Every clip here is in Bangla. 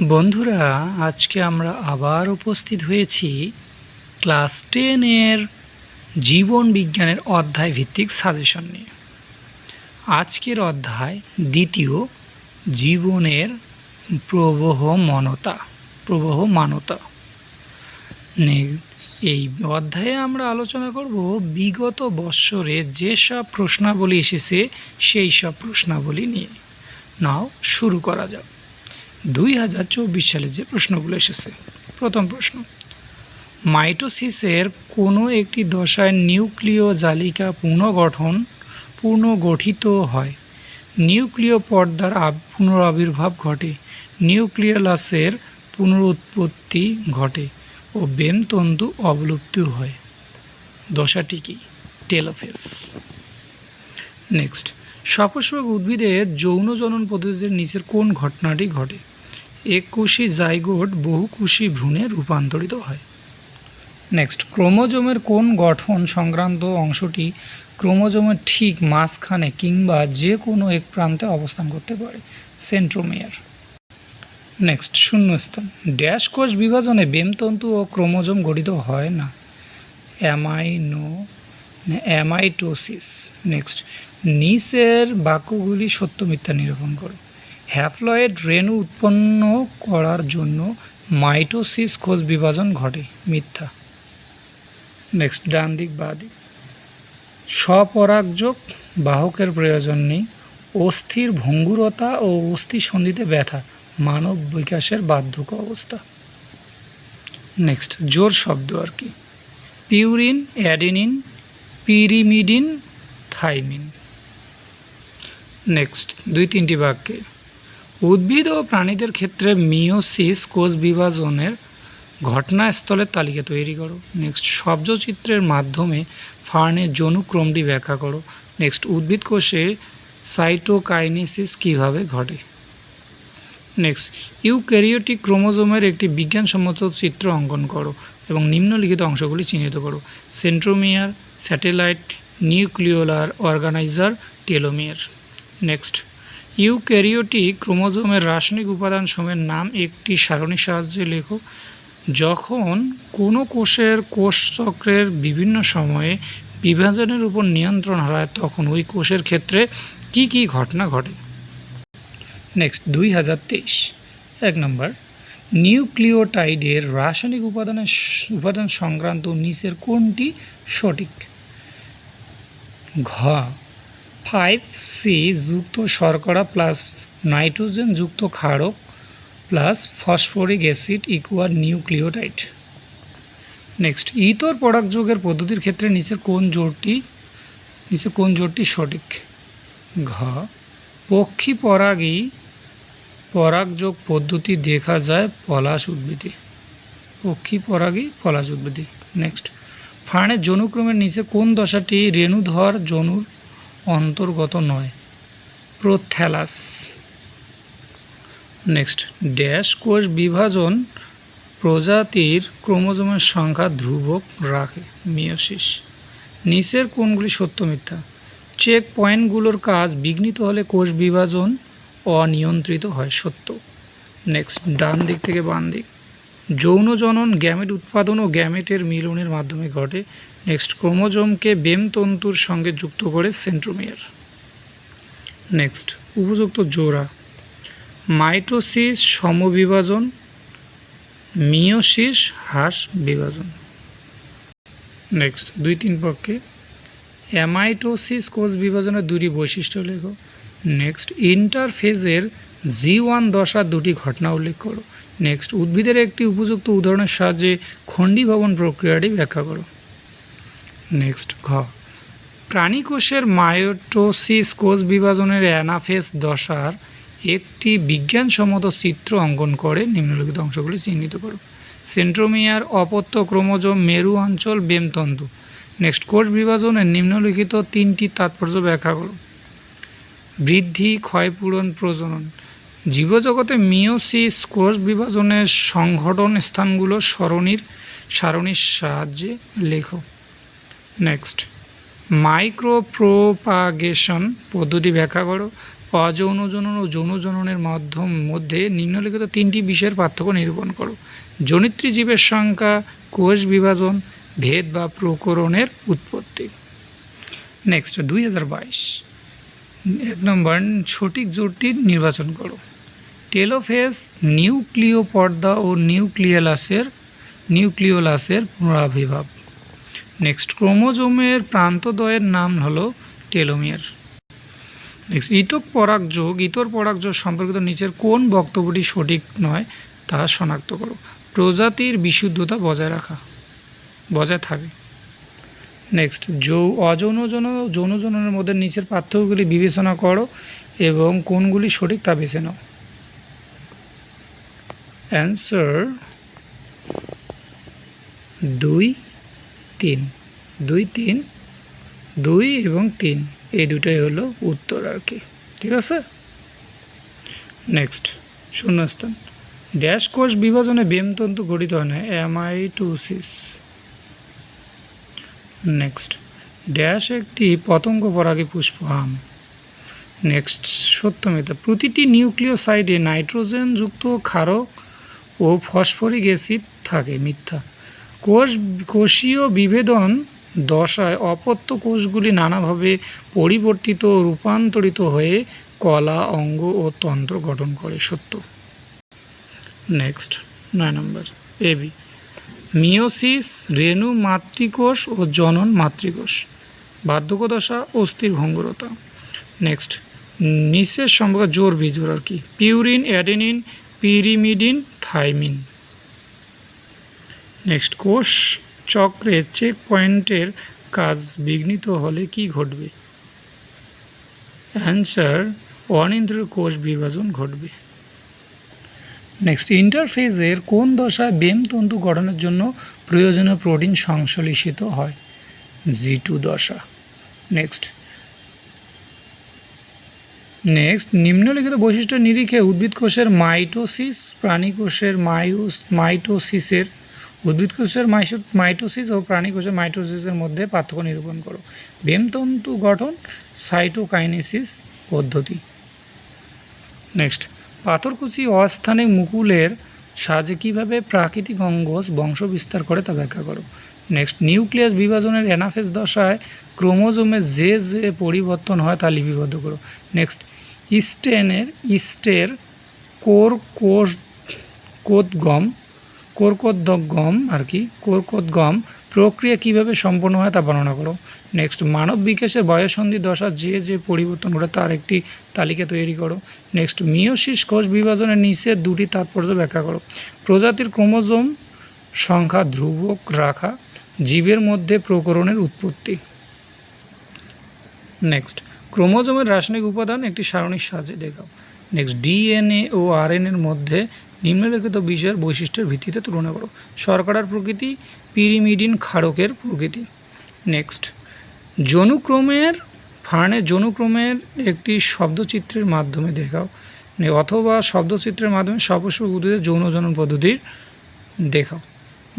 বন্ধুরা, আজকে আমরা আবার উপস্থিত হয়েছি ক্লাস টেনের জীবন বিজ্ঞানের অধ্যায় ভিত্তিক সাজেশন নিয়ে। আজকের অধ্যায় দ্বিতীয়, জীবনের প্রবহমানতা প্রবহমানতা এই অধ্যায়ে আমরা আলোচনা করব বিগত বৎসরে যেসব প্রশ্নাবলী এসেছে, সেই সব প্রশ্নাবলী নিয়ে। নাও, শুরু করা যাক। দুই হাজার চব্বিশ সালে যে প্রশ্নগুলো এসেছে, প্রথম প্রশ্ন, মাইটোসিসের কোনো একটি দশায় নিউক্লিয় জালিকা পুনর্গঠন পুনর্গঠিত হয়। নিউক্লিয় পর্দার পুনরাবির্ভাব ঘটে, নিউক্লিয়ালাসের পুনরুৎপত্তি ঘটে ও বেমতন্তু অবলুপ্তি হয়। দশাটি কি? Telophase next. সপুষ্পক উদ্ভিদের যৌন জনন পদ্ধতির নিচের কোন ঘটনাটি ঘটে? এককোষী জাইগোট বহুকোষী ভ্রূণে রূপান্তরিত হয়। নেক্সট ক্রোমোজোমের কোন গঠন সংক্রান্ত অংশটি ক্রোমোজোমের ঠিক মাঝখানে কিংবা যে কোনো এক প্রান্তে অবস্থান করতে পারে? সেন্ট্রোমিয়ার নেক্সট শূন্যস্থান। ড্যাশ কোষ বিভাজনে বেমতন্তু ও ক্রোমোজোম গঠিত হয় না। অ্যামাইনো অ্যামাইটোসিস নেক্সট নিচের বাক্যগুলি সত্য মিথ্যা নিরূপণ করো। হ্যাফলয়েড রেণু উৎপন্ন করার জন্য মাইটোসিস কোষ বিভাজন ঘটে, মিথ্যা। নেক্সট ডান দিক, বা দিক। স্বপরাগযোগ বাহকের প্রয়োজন নেই। অস্থির ভঙ্গুরতা ও অস্থি সন্ধিতে ব্যথা, মানব বিকাশের বার্ধক্য অবস্থা। নেক্সট জোর শব্দ আর কি। Purine adenine pyrimidine thymine next দুই তিনটি বাক্যে। উদ্ভিদ ও প্রাণীদের ক্ষেত্রে মিওসিস কোষ বিভাজনের ঘটনাস্থলের তালিকা তৈরি করো। নেক্সট শব্দচিত্রের মাধ্যমে ফার্নের যৌনুক্রমটি ব্যাখ্যা করো। নেক্সট উদ্ভিদ কোষে সাইটোকাইনেসিস কীভাবে ঘটে? নেক্সট ইউক্যারিওটিক ক্রোমোজোমের একটি বিজ্ঞানসম্মত চিত্র অঙ্কন করো এবং নিম্নলিখিত অংশগুলি চিহ্নিত করো। Centromere satellite nucleolar organiser telomere. Next, eukaryotic ক্রোমোজোমের রাসায়নিক উপাদানসমূহের নাম একটি সারণীর সাহায্যে লেখো, যখন কোনো কোষের কোষ চক্রের বিভিন্ন সময়ে বিভাজনের উপর নিয়ন্ত্রণ হারায়, তখন ওই কোষের ক্ষেত্রে কি কি ঘটনা ঘটে? নেক্সট, দুই হাজার তেইশ, এক নম্বর, নিউক্লিওটাইডের রাসায়নিক উপাদানের উপাদান সংক্রান্ত নিচের কোনটি সঠিক? ঘ। ফাইভ সি যুক্ত শর্করা প্লাস নাইট্রোজেন যুক্ত ক্ষারক plus phosphoric acid equal nucleotide next ইতর পরাগযোগের পদ্ধতির ক্ষেত্রে নিচের কোন জোরটি নিচে কোন জোরটি সঠিক? ঘ। পক্ষী পরাগী পরাগযোগ পদ্ধতি দেখা যায় পলাশ উদ্ভিদে। পক্ষী পরাগী পলাশ উদ্ভিদে। নেক্সট ফার্নের যৌনুক্রমের নিচে কোন দশাটি রেণুধর যনুর অন্তর্গত নয়? প্রোথ্যালাস নেক্সট, ড্যাশ কোষ বিভাজন প্রজাতির ক্রোমোজোমের সংখ্যা ধ্রুবক রাখে, মিয়োসিস। নিচের কোনগুলি সত্য মিথ্যা। চেক পয়েন্টগুলোর কাজ বিঘ্নিত হলে কোষ বিভাজন অনিয়ন্ত্রিত হয়, সত্য। নেক্সট ডান দিক থেকে বাম দিক যৌন জনন গ্যামেট উৎপাদন ও গ্যামেটের মিলনের মাধ্যমে ঘটে। নেক্সট ক্রোমোজোমকে বেমতন্তুর সঙ্গে যুক্ত করে সেন্ট্রোমিয়ার। নেক্সট উপযুক্ত জোড়া। মাইটোসিস সমবিভাজন মিওসিস হ্রাস বিভাজন। নেক্সট দুই তিন পক্ষে। অ্যামাইটোসিস কোষ বিভাজনের দুটি বৈশিষ্ট্য লেখো। নেক্সট ইন্টারফেজের জি ওয়ান দশার দুটি ঘটনা উল্লেখ করো। নেক্সট উদ্ভিদের একটি উপযুক্ত উদাহরণের সাহায্যে খণ্ডীভবন প্রক্রিয়াটি ব্যাখ্যা করো। নেক্সট ঘ। প্রাণী কোষের মায়োটোসিস কোষ বিভাজনের অ্যানাফেস দশার একটি বিজ্ঞানসম্মত চিত্র অঙ্কন করে নিম্নলিখিত অংশগুলি চিহ্নিত করো। সেন্ট্রোমিয়ার অপত্য ক্রোমোজোম মেরু অঞ্চল বেমতন্তু। নেক্সট কোষ বিভাজনের নিম্নলিখিত তিনটি তাৎপর্য ব্যাখ্যা করো। বৃদ্ধি, ক্ষয়পূরণ, প্রজনন। জীবজগতে মিওসিস কোষ বিভাজনের সংঘটন স্থানগুলো সরণির সারণীর সাহায্যে লেখো। নেক্সট। মাইক্রোপ্রোপাগেশন পদ্ধতি ব্যাখ্যা করো। অযৌন জনন ও যৌন জননের মাধ্যম মধ্যে নিম্নলিখিত তিনটি বিষয়ের পার্থক্য নিরূপণ করো। জনিত্রী জীবের সংখ্যা কোষ বিভাজন, ভেদ বা প্রকরণের উৎপত্তি। নেক্সট, দুই হাজার বাইশ। এক নম্বর, সঠিক জোটটি নির্বাচন করো। টেলোফেস নিউক্লিয় পর্দা ও নিউক্লিয়ালাসের, নিউক্লিওলাসের পুনরাবির্ভাব। নেক্সট ক্রোমোজোমের প্রান্তদ্বয়ের নাম হলো টেলোমিয়ার নেক্সট ইতক পরাগযোগ ইতর পরাগযোগ সম্পর্কিত নিচের কোন বক্তব্যটি সঠিক নয় তা শনাক্ত করো। প্রজাতির বিশুদ্ধতা বজায় রাখা, বজায় থাকে। নেক্সট যৌ, অযৌন জন যৌন জননের মধ্যে নিচের পার্থক্যগুলি বিবেচনা করো এবং কোনগুলি সঠিক তা বেছে নাও। অ্যান্সার দুই, তিন। দুই তিন, দুই এবং তিন। এই দুটাই হলো উত্তর আর কি। ঠিক আছে? নেক্সট শূন্যস্থান। ড্যাশ কোষ বিভাজনে বেমতন্তু গঠিত হয় না। অ্যামাইটোসিস নেক্সট ড্যাশ একটি পতঙ্গ পরাগী পুষ্প আম। নেক্সট সত্যমিতা প্রতিটি নিউক্লিওসাইডে নাইট্রোজেনযুক্ত ক্ষারক ও ফসফরিক অ্যাসিড থাকে, মিথ্যা। কোষ, কোষীয় বিভেদন দশায় অপত্য কোষগুলি নানাভাবে পরিবর্তিত, রূপান্তরিত হয়ে কলা, অঙ্গ ও তন্ত্র গঠন করে, সত্য। নেক্সট, নয় নম্বর এবি মিওসিস রেণু মাতৃকোষ ও জনন মাতৃকোষ, বার্ধক্যদশা, অস্থির ভঙ্গুরতা। নেক্সট নিচের সম্পর্কে, জোর বিজোর আর কি। Purine, adenine pyrimidine thymine next কোষ চক্রে চেক পয়েন্টের কাজ বিঘ্নিত হলে কি ঘটবে? অ্যান্সার অনিন্দ্রিয় কোষ বিভাজন ঘটবে। নেক্সট ইন্টারফেজের কোন দশায় বেম তন্তু গঠনের জন্য প্রয়োজনীয় প্রোটিন সংশ্লেষিত হয়? জি টু দশা। নেক্সট নেক্সট নিম্নলিখিত বৈশিষ্ট্য নিরিখে উদ্ভিদ কোষের মাইটোসিস, প্রাণী কোষের মায়ুস, মাইটোসিসের, উদ্ভিদ কোষের মাইটোসিস ও প্রাণী কোষের মাইটোসিসের মধ্যে পার্থক্য নিরূপণ করো। বেমতন্তু গঠন সাইটোকাইনেসিস পদ্ধতি। নেক্সট পাথরকুচি অস্থানিক মুকুলের সাহায্যে কীভাবে প্রাকৃতিক অঙ্গজ বংশ বিস্তার করে তা ব্যাখ্যা করো। নেক্সট নিউক্লিয়াস বিভাজনের অ্যানাফেজ দশায় ক্রোমোজোমের যে যে পরিবর্তন হয় তা লিপিবদ্ধ করো। নেক্সট ইস্টেনের ইস্টের কোর কোষ কোদগম কোরকোদ্গম আর কি কোরকোদ্গম প্রক্রিয়া কীভাবে সম্পন্ন হয় তা বর্ণনা করো। নেক্সট মানব বিকাশের বয়সন্ধি দশা যে যে পরিবর্তন ঘটে তার একটি তালিকা তৈরি করো। নেক্সট মিওসিস কোষ বিভাজনের নিচে দুটি তাৎপর্য ব্যাখ্যা করো। প্রজাতির ক্রোমোজোম সংখ্যা ধ্রুবক রাখা, জীবের মধ্যে প্রকরণের উৎপত্তি। নেক্সট ক্রোমোজোমের রাসায়নিক উপাদান একটি সারণীর সাহায্যে দেখাও। নেক্সট ডিএনএ ও আরএনএর মধ্যে নিম্নলিখিত বিষয়ের বৈশিষ্ট্যের ভিত্তিতে তুলনা করো। শর্করার প্রকৃতি, পিরিমিডিন ক্ষারকের প্রকৃতি। নেক্সট যনুক্রমের, ফার্নে যনুক্রমের একটি শব্দচিত্রের মাধ্যমে দেখাও। অথবা শব্দচিত্রের মাধ্যমে সপুষ্প উদ্ভিদের যৌন জনন পদ্ধতির দেখাও।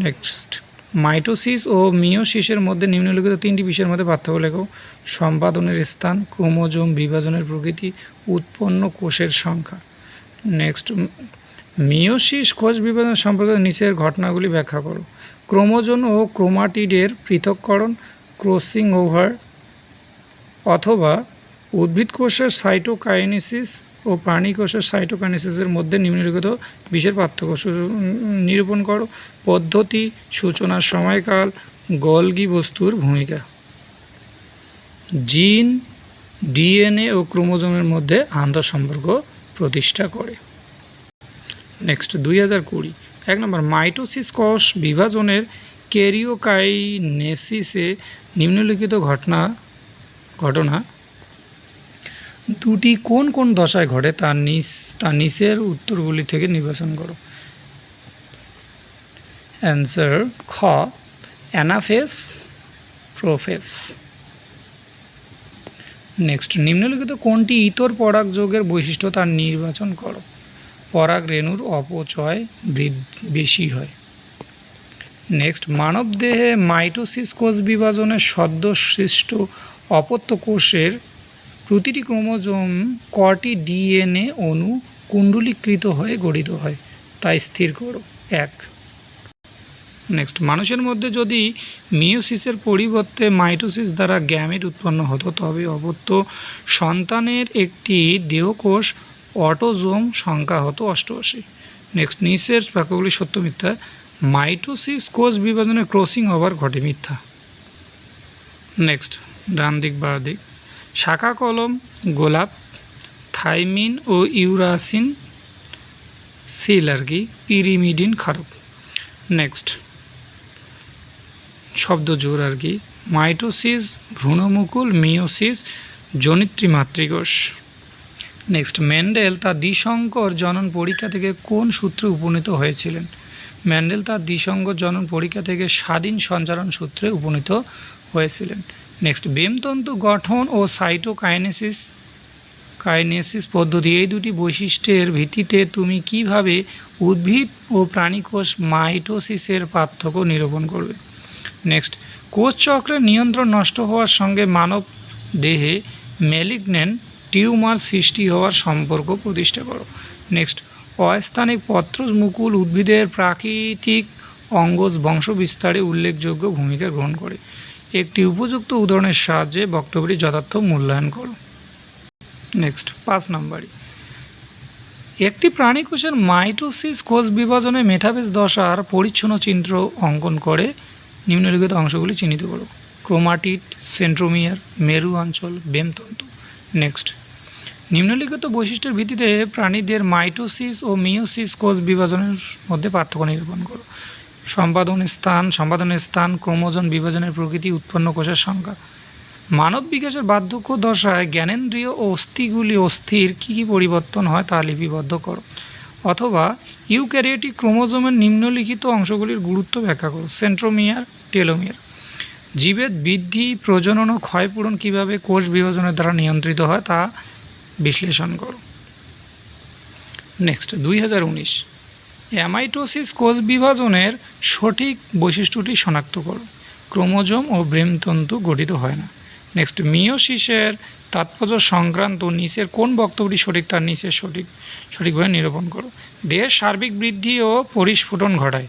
নেক্সট মাইটোসিস ও মিওসিসের মধ্যে নিম্নলিখিত তিনটি বিষয়ের মধ্যে পার্থক্য লেখো। সম্পাদনের স্থান, ক্রোমোজোম বিভাজনের প্রকৃতি, উৎপন্ন কোষের সংখ্যা। নেক্সট মিওসিস কোষ বিভাজন সম্পর্কে নিচের ঘটনাগুলি ব্যাখ্যা করো। ক্রোমোজোম ও ক্রোমাটিডের পৃথককরণ, ক্রসিং ওভার অথবা উদ্ভিদ কোষের সাইটোকাইনেসিস ও প্রাণী কোষের সাইটোকাইনেসিসের মধ্যে নিম্নলিখিত বিষয়ের পার্থক্য। নিরূপণ করো। পদ্ধতি, সূচনার সময়কাল, গলগি বস্তুর ভূমিকা। জিন, ডিএনএ ও ক্রোমোজোমের মধ্যে আন্তঃসম্পর্ক প্রতিষ্ঠা করে। নেক্সট দুই হাজার কুড়ি। এক নম্বর, মাইটোসিস কোষ বিভাজনের ক্যারিওকাইনেসিসে নিম্নলিখিত ঘটনা ঘটনা দুটি কোন কোন দশায় ঘটে তার নিচ তার নিচের উত্তরগুলি থেকে নির্বাচন করো। অ্যান্সার খ, অ্যানাফেস, প্রোফেস। নেক্সট নিম্নলিখিত কোনটি ইতর পরাগ যোগের বৈশিষ্ট্য তার নির্বাচন করো। পরাগ রেণুর অপচয় বেশি হয়। নেক্সট মানবদেহে মাইটোসিস কোষ বিভাজনের সদ্য সৃষ্ট অপত্য কোষের প্রতিটি ক্রোমোজোম কটি ডিএনএ অণু কুণ্ডলীকৃত হয়ে গঠিত হয়, তাই স্থির করো। এক। নেক্সট মানুষের মধ্যে যদি মিওসিসের পরিবর্তে মাইটোসিস দ্বারা গ্যামেট উৎপন্ন হতো, তবে অপত্য সন্তানের একটি দেহকোষ অটোজোম সংখ্যা হতো অষ্টআশি। নেক্সট নিচের বাক্যগুলি সত্য মিথ্যা। মাইটোসিস কোষ বিভাজনে ক্রসিং ওভার ঘটে মিথ্যা। নেক্সট ডান দিক বা দিক। শাখা কলম, গোলাপ, থাইমিন ও ইউরাসিন, সিল আর কি, পিরিমিডিন খারক নেক্সট শব্দ জোর আর কি। মাইটোসিস, ভ্রূণমুকুল মিওসিস জনিত্রী মাতৃকোষ। নেক্সট ম্যান্ডেল তার দ্বিসংকর জনন পরীক্ষা থেকে কোন সূত্রে উপনীত হয়েছিলেন? ম্যান্ডেল তার দ্বিসংকর জনন পরীক্ষা থেকে স্বাধীন সঞ্চারণ সূত্রে উপনীত হয়েছিলেন। নেক্সট বেমতন্তু গঠন ও সাইটোকাইনেসিস কাইনেসিস পদ্ধতি, এই দুটি বৈশিষ্ট্যের ভিত্তিতে তুমি কীভাবে উদ্ভিদ ও প্রাণীকোষ মাইটোসিসের পার্থক্য নিরূপণ করবে? নেক্সট কোষ চক্রের নিয়ন্ত্রণ নষ্ট হওয়ার সঙ্গে মানব দেহে ম্যালিগন্যান্ট টিউমার সৃষ্টি হওয়ার সম্পর্ক প্রতিষ্ঠা করো। নেক্সট অস্থানিক পত্রজ মুকুল উদ্ভিদের প্রাকৃতিক অঙ্গজ বংশবিস্তারে উল্লেখযোগ্য ভূমিকা গ্রহণ করে। একটি উপযুক্ত উদাহরণের সাহায্যে বক্তব্যটি যথার্থ মূল্যায়ন করো। নেক্সট পাঁচ নম্বরই একটি প্রাণীকোষের মাইটোসিস কোষ বিভাজনে মেটাবেস দশার পরিচ্ছন্ন চিত্র অঙ্কন করে নিম্নলিখিত অংশগুলি চিহ্নিত করো। ক্রোমাটিড, সেন্ট্রোমিয়ার, মেরু অঞ্চল, বেমতন্তু। নেক্সট নিম্নলিখিত বৈশিষ্ট্যের ভিত্তিতে প্রাণীদের মাইটোসিস ও মিওসিস কোষ বিভাজনের মধ্যে পার্থক্য নিরূপণ করো। সম্পাদনের স্থান সম্পাদনের স্থান, ক্রোমোজোম বিভাজনের প্রকৃতি, উৎপন্ন কোষের সংখ্যা। মানব বিকাশের বার্ধক্য দশায় জ্ঞানেন্দ্রীয় ও অস্থিগুলি অস্থির কী কী পরিবর্তন হয় তা লিপিবদ্ধ করো। অথবা ইউক্যারিওটিক ক্রোমোজোমের নিম্নলিখিত অংশগুলির গুরুত্ব ব্যাখ্যা করো। Centromere, telomere. জীবের বৃদ্ধি, প্রজনন ও ক্ষয়পূরণ কীভাবে কোষ বিভাজনের দ্বারা নিয়ন্ত্রিত হয় তা বিশ্লেষণ করো। নেক্সট, দুই হাজার উনিশ। অ্যামাইটোসিস কোষ বিভাজনের সঠিক বৈশিষ্ট্যটি শনাক্ত করো। ক্রোমোজোম ও ব্রেমতন্তু গঠিত হয় না। নেক্সট মিওসিসের তাৎপর্য সংক্রান্ত নিচের কোন বক্তব্যটি সঠিক তার নিচের সঠিক, সঠিকভাবে নিরূপণ করো। দেহের সার্বিক বৃদ্ধি ও পরিস্ফুটন ঘটায়।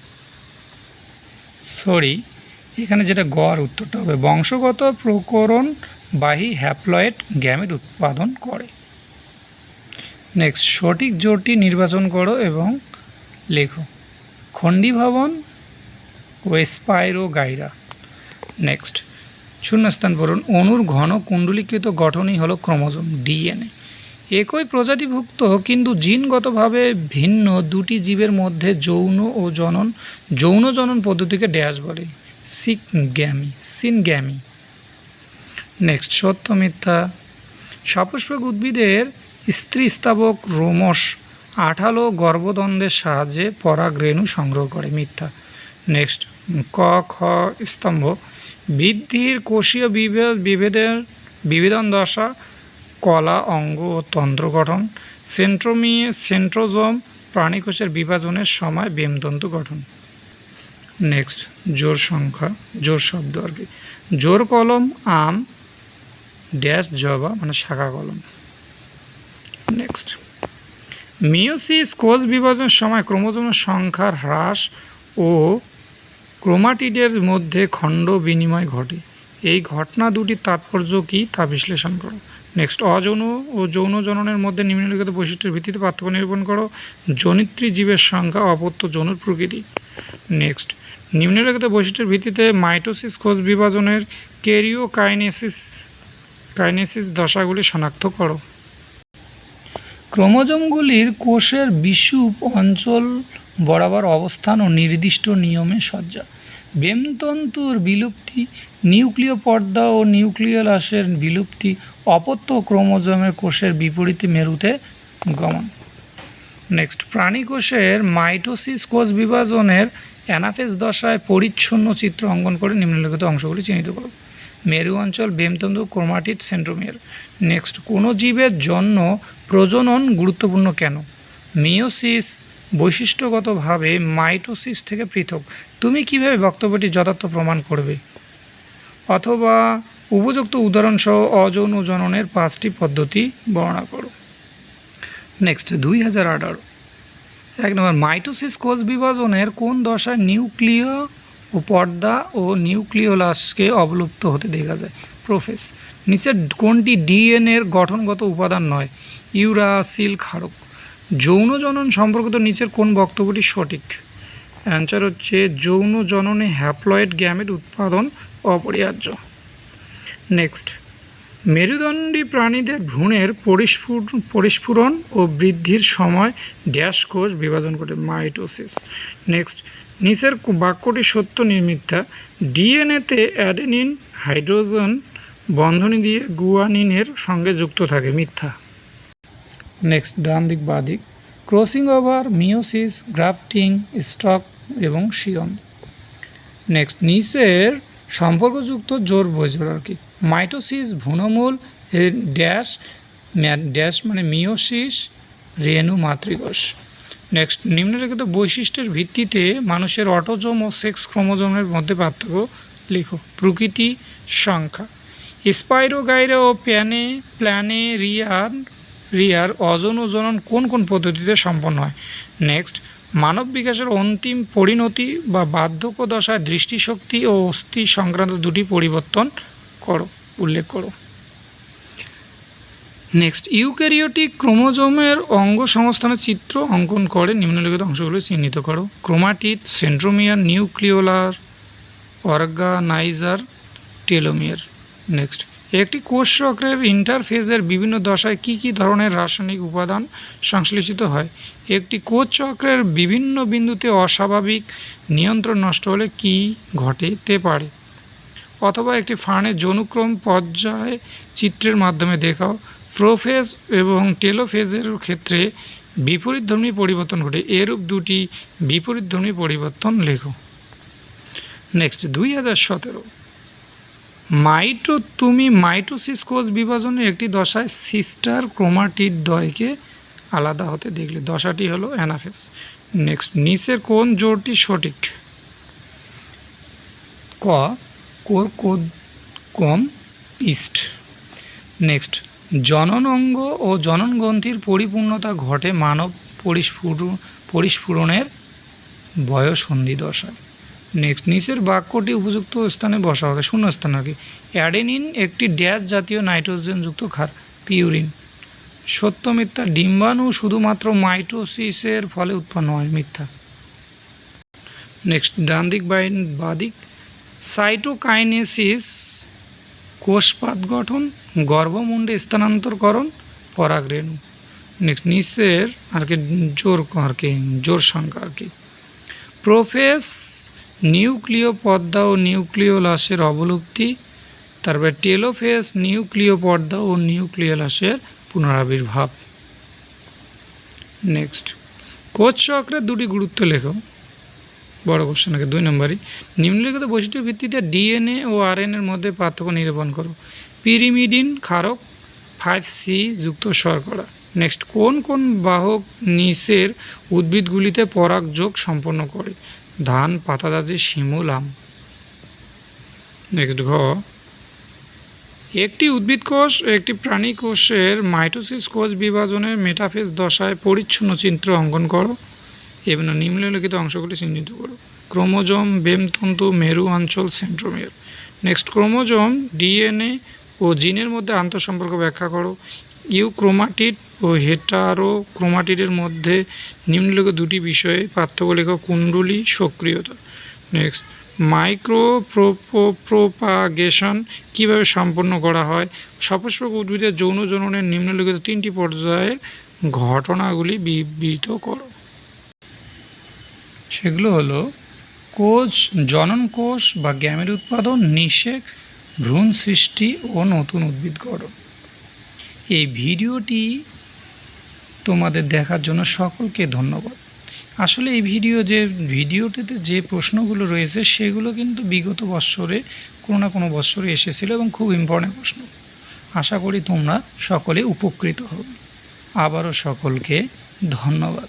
সরি এখানে যেটা গড় উত্তরটা হবে। বংশগত প্রকরণ বাহী হ্যাপ্লয়েড গ্যামেট উৎপাদন করে। নেক্সট সঠিক জোরটি নির্বাচন করো এবং লেখো। খণ্ডীভবন ও স্পাইরো গাইরা। নেক্সট। শূন্যস্থান পূরণ অণুর ঘন কুণ্ডলীকৃত গঠনই হলো ক্রোমোজোম, ডিএনএ। একই প্রজাতিভুক্ত, কিন্তু জিনগতভাবে ভিন্ন দুটি জীবের মধ্যে যৌন ও জনন, যৌন জনন পদ্ধতিকে ড্যাশ বলে। সিক গ্যামি সিন গ্যামি নেক্সট। সত্য মিথ্যা। সপুষ্পক উদ্ভিদের স্ত্রী স্তাবক রোমস আঠালো গর্ভদ্বন্দ্বের সাহায্যে পরাগ রেণু সংগ্রহ করে, মিথ্যা। নেক্সট, ক, খ, স্তম্ভ। বৃদ্ধির কোষীয় বিভেদ বিভেদের, বিভেদন দশা, কলা, অঙ্গ ও তন্ত্র গঠন। সেন্ট্রোমিয়ে সেন্ট্রোজোম, প্রাণীকোষের বিভাজনের সময় বেমতন্তু গঠন। নেক্সট, জোর সংখ্যা, জোর শব্দ আর কি। জোর কলম, আম, ড্যাশ, জবা মানে শাখা কলম। নেক্সট। মিওসিস কোষ বিভাজনের সময় ক্রোমোজোমের সংখ্যার হ্রাস ও ক্রোমাটিডের মধ্যে খণ্ড বিনিময় ঘটে। এই ঘটনা দুটির তাৎপর্য কী তা বিশ্লেষণ করো। নেক্সট অযৌন ও যৌন জননের মধ্যে নিম্নলিখিত বৈশিষ্ট্যের ভিত্তিতে পার্থক্য নিরূপণ করো। জনিত্রী জীবের সংখ্যা অপত্য যৌনের প্রকৃতি। নেক্সট নিম্নলিখিত বৈশিষ্ট্যের ভিত্তিতে মাইটোসিস কোষ বিভাজনের ক্যারিও কাইনেসিস কাইনেসিস দশাগুলি শনাক্ত করো। ক্রোমোজোমগুলির কোষের বিষুব অঞ্চল বরাবর অবস্থান ও নির্দিষ্ট নিয়মে সজ্জা। বেমতন্তুর বিলুপ্তি, নিউক্লিয় পর্দা ও নিউক্লিয়ালাসের বিলুপ্তি অপত্য ক্রোমোজোমের কোষের বিপরীতে মেরুতে গমন। নেক্সট, প্রাণী কোষের মাইটোসিস কোষ বিভাজনের অ্যানাফেস দশায় পরিচ্ছন্ন চিত্র অঙ্কন করে নিম্নলিখিত অংশগুলি চিহ্নিত করো। মেরু অঞ্চল বেমতন্তু ক্রোমাটিড সেন্ট্রোমিয়ার নেক্সট, কোনো জীবের জন্য প্রজনন গুরুত্বপূর্ণ কেন? মিওসিস বৈশিষ্ট্যগতভাবে মাইটোসিস থেকে পৃথক। তুমি কীভাবে বক্তব্যটি যথার্থ প্রমাণ করবে? অথবা উপযুক্ত উদাহরণসহ অযৌন জননের পাঁচটি পদ্ধতি বর্ণনা করো। নেক্সট, দুই হাজার আঠারো। এক নম্বর, মাইটোসিস কোষ বিভাজনের কোন দশায় নিউক্লিয় পর্দা ও নিউক্লিওলাসকে অবলুপ্ত হতে দেখা যায়। প্রোফেস, নিচের কোনটি ডিএনএর গঠনগত উপাদান নয়? ইউরাসিল ক্ষারক, যৌন জনন সম্পর্কিত নিচের কোন বক্তব্যটি সঠিক? অ্যান্সার হচ্ছে, যৌন জননে হ্যাপ্লয়েড গ্যামেট উৎপাদন অপরিহার্য। নেক্সট, মেরুদণ্ডী প্রাণীদের ভ্রূণের পরিস্ফুট, পরিস্ফুরণ ও বৃদ্ধির সময় ড্যাশ কোষ বিভাজন করে মাইটোসিস। নেক্সট নিচের বাক্যটি সত্য নির্মিথ্যা ডিএনএতে অ্যাডেনিন, হাইড্রোজেন বন্ধনী দিয়ে গুয়ানিনের সঙ্গে যুক্ত থাকে, মিথ্যা। নেক্সট ডান দিক, বাঁ দিক। Crossing over meiosis grafting stock এবং শিয়ন। নেক্সট নিচের সম্পর্কযুক্ত জোর বোঝর আর কি। মাইটোসিস ভ্রূণমূল ড্যাশ ড্যাশ মানে মিওসিস রেণু মাতৃকোষ নেক্সট নিম্নলিখিত বৈশিষ্ট্যের ভিত্তিতে মানুষের অটোজোম ও সেক্স ক্রোমোজোমের মধ্যে পার্থক্য লেখো। প্রকৃতি সংখ্যা। স্পাইরোগাইরা ও প্যানে প্ল্যানে রিয়ার রিয়ার অজন ও জনন কোন কোন পদ্ধতিতে সম্পন্ন হয়? নেক্সট মানব বিকাশের অন্তিম পরিণতি বা বার্ধক্য দশায় দৃষ্টিশক্তি ও অস্থি সংক্রান্ত দুটি পরিবর্তন করো, উল্লেখ করো। নেক্সট ইউক্যারিওটিক ক্রোমোজোমের অঙ্গ সংস্থানের চিত্র অঙ্কন করে নিম্নলিখিত অংশগুলো চিহ্নিত করো। Chromatid centromere nucleolar, organiser, telomere. Next একটি কোষ চক্রের ইন্টারফেজের বিভিন্ন দশায় কী কী ধরনের রাসায়নিক উপাদান সংশ্লেষিত হয়? একটি কোষ চক্রের বিভিন্ন বিন্দুতে অস্বাভাবিক নিয়ন্ত্রণ নষ্ট হলে কী ঘটেতে পারে? অথবা একটি ফার্নের যৌনুক্রম পর্যায়ে চিত্রের মাধ্যমে দেখাও। প্রোফেজ এবং টেলোফেজের ক্ষেত্রে বিপরীতধর্মী পরিবর্তন ঘটে। এরূপ দুটি বিপরীতধর্মী পরিবর্তন লেখো। নেক্সট দুই হাজার সতেরো। মাইটো, তুমি মাইটোসিস কোষ বিভাজনের একটি দশায় সিস্টার ক্রোমাটিড দয়কে আলাদা হতে দেখলে। দশাটি হলো অ্যানাফেস। নেক্সট নিচের কোন জোরটি সঠিক? ক, কোর কোদ কম, ইস্ট। নেক্সট জনন অঙ্গ ও জনন গ্রন্থির পরিপূর্ণতা ঘটে মানব পরিস্ফুর, পরিস্ফুরণের বয়সন্ধি দশায়। নেক্সট নিচের বাক্যটি উপযুক্ত স্থানে বসা হবে। শূন্য স্থান আর কি অ্যাডেনিন একটি ড্যাশ জাতীয় নাইট্রোজেনযুক্ত খার পিউরিন। সত্য মিথ্যা। ডিম্বাণু শুধুমাত্র মাইটোসিসের ফলে উৎপন্ন হয়, মিথ্যা। নেক্সট ডান দিক বাদিক সাইটোকাইনেসিস কোষপাত গঠন। গর্ভমুণ্ডে স্থানান্তরকরণ, পরাগরেণু। নেক্সট, নিচের, আর কি জোর, আর কি জোর সংখ্যা, আর কি। প্রোফেস, নিউক্লিয় পর্দা ও নিউক্লিওলাসের অবলুপ্তি। তারপরে টেলোফেস, নিউক্লিয় পর্দা ও নিউক্লিওলাসের পুনরাবির্ভাব। নেক্সট কোচ চক্রের দুটি গুরুত্ব লেখো। বড় কোশ্চেন আগে দুই নম্বরই। নিম্নলিখিত বৈশিষ্ট্যের ভিত্তিতে ডিএনএ ও আরএনএর মধ্যে পার্থক্য নিরূপণ করো। পিরিমিডিন ক্ষারক ফাইভ সি যুক্ত শর্করা। নেক্সট, কোন কোন বাহক নিচের উদ্ভিদগুলিতে পরাগ যোগ সম্পন্ন করে? ধান পাতাজাতি শিমুল আম নেক্সট, ঘ। একটি উদ্ভিদ কোষ একটি প্রাণী কোষের মাইটোসিস কোষ বিভাজনের মেটাফেজ দশায় পরিচ্ছন্ন চিত্র অঙ্কন করো। এবং নিম্নলিখিত অংশগুলি চিহ্নিত করো। ক্রোমোজোম, বেমতন্তু, মেরু অঞ্চল, সেন্ট্রোমিয়ার। নেক্সট, ক্রোমোজোম, ডিএনএ ও জিনের মধ্যে আন্তঃসম্পর্ক ব্যাখ্যা করো। ইউক্রোমাটিড ও হেটারো ক্রোমাটিডের মধ্যে নিম্নলিখিত দুটি বিষয়ে পার্থক্য লেখ, কুণ্ডলী সক্রিয়তা। নেক্সট মাইক্রো প্রোপাগেশন কীভাবে সম্পন্ন করা হয়? সপুষ্পক উদ্ভিদের যৌন জননের নিম্নলিখিত তিনটি পর্যায়ের ঘটনাগুলি বিবৃত করো। সেগুলো হলো, কোষ, জনন কোষ বা গ্যামের উৎপাদন, নিষেক ভ্রূণ সৃষ্টি ও নতুন উদ্ভিদ গঠন এই ভিডিওটি তোমাদের দেখার জন্য সকলকে ধন্যবাদ। আসলে এই ভিডিও যে, ভিডিওটিতে যে প্রশ্নগুলো রয়েছে, সেগুলো কিন্তু বিগত বৎসরে, কোনো না কোনো বৎসরে এসেছিল এবং খুব ইম্পর্টেন্ট প্রশ্ন। আশা করি তোমরা সকলে উপকৃত হবে। আবারও সকলকে ধন্যবাদ।